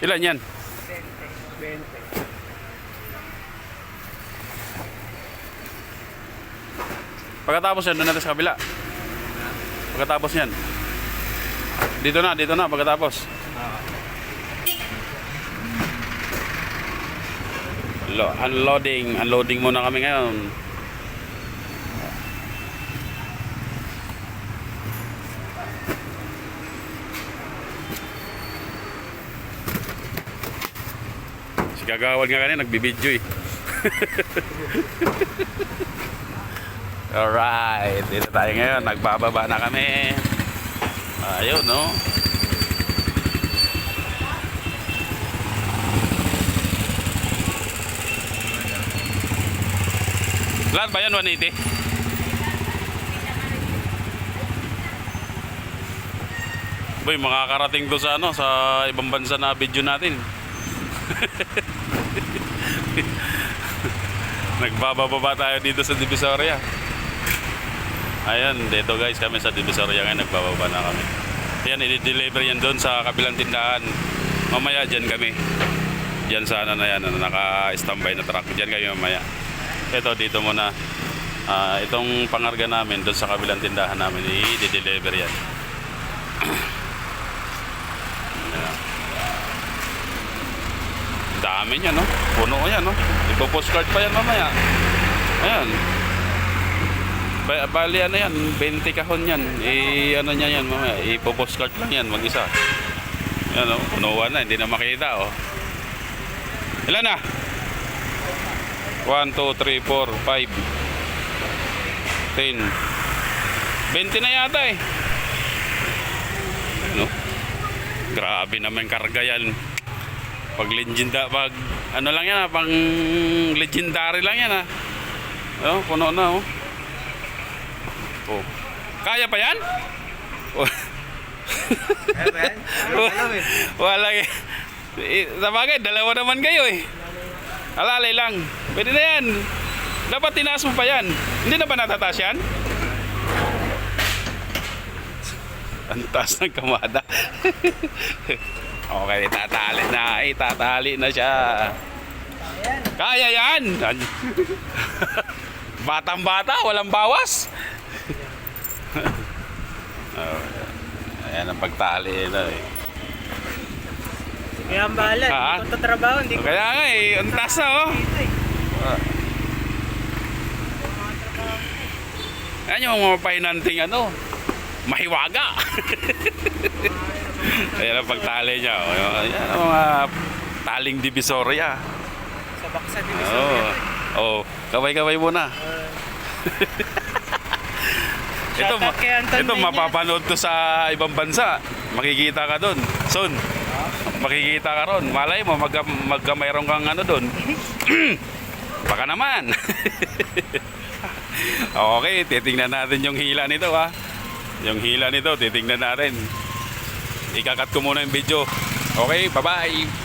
Ilan yan? 20. Pagkatapos yan, doon natin sa kabila. Pagkatapos yan. Dito na, dito na, pagkatapos. Lo- unloading, unloading muna kami ngayon. Si Kagawad nga kanina, nagbibidyo eh. Alright, dito tayo ngayon. Nagbababa na kami. Ayun, no? Lahat ba yan 180? Boy, makakarating to sa ano, sa ibang bansa na video natin. Nagbababa tayo dito sa Divisoria. Ayan, dito guys kami sa Divisoria ngayon, nagbababa na kami. Ayan, i-deliver yan doon sa kabilang tindahan. Mamaya dyan kami. Diyan sa ano na yan, ano, naka-standby na truck. Diyan kami mamaya. Ito, dito muna. Ah, itong pangarga namin doon sa kabilang tindahan namin, i-deliver yan. Dami niya, no? Puno yan, no? Ipo-postcard pa yan mamaya. Ayan. Ba bali ano yan, 20 kahon yan. I ano niya yan mamaya, ipo-postcard lang yan mag-isa. Yan oh, punuan na, hindi na makita oh. Ilan na? 1, 2, 3, 4, 5 10 20 na yata eh. No? Grabe naman karga yan. Pag legenda, pag ano lang yan ah, pang legendary lang yan ah. Oh, puno na oh. Oh. Kaya pa yan? Oh. Eh. Wala eh. Eh, Sa bagay, dalawa naman kayo eh. Alalay lang. Pwede na yan. Dapat tinaas mo pa yan. Hindi na ba natataas yan? Ang taas ng kamada. okay, tatali na. Itatali na siya. Kaya yan. Batang bata, walang bawas. oh, ayan ang pagtali na eh. Kaya ang bahala, Ha? hindi ko tatrabaho, hindi ko Kaya nga eh, ang taas na oh. dito eh. Yan yung mga pahinanting ano, mahiwaga. Ayan ang pagtali niya. Oh. Ayan ang mga taling divisoria. Sa baksa Oo. Oh. oh. kaway-kaway muna. ito, Anton ito Peña. mapapanood to sa ibang bansa. Makikita ka doon. Son, makikita ka ron. Malay mo, magka, magka mayroon kang ano doon. Baka naman. okay, titingnan natin yung hila nito ha. Yung hila nito, titingnan natin. Ikakat ko muna yung video. Okay, bye-bye.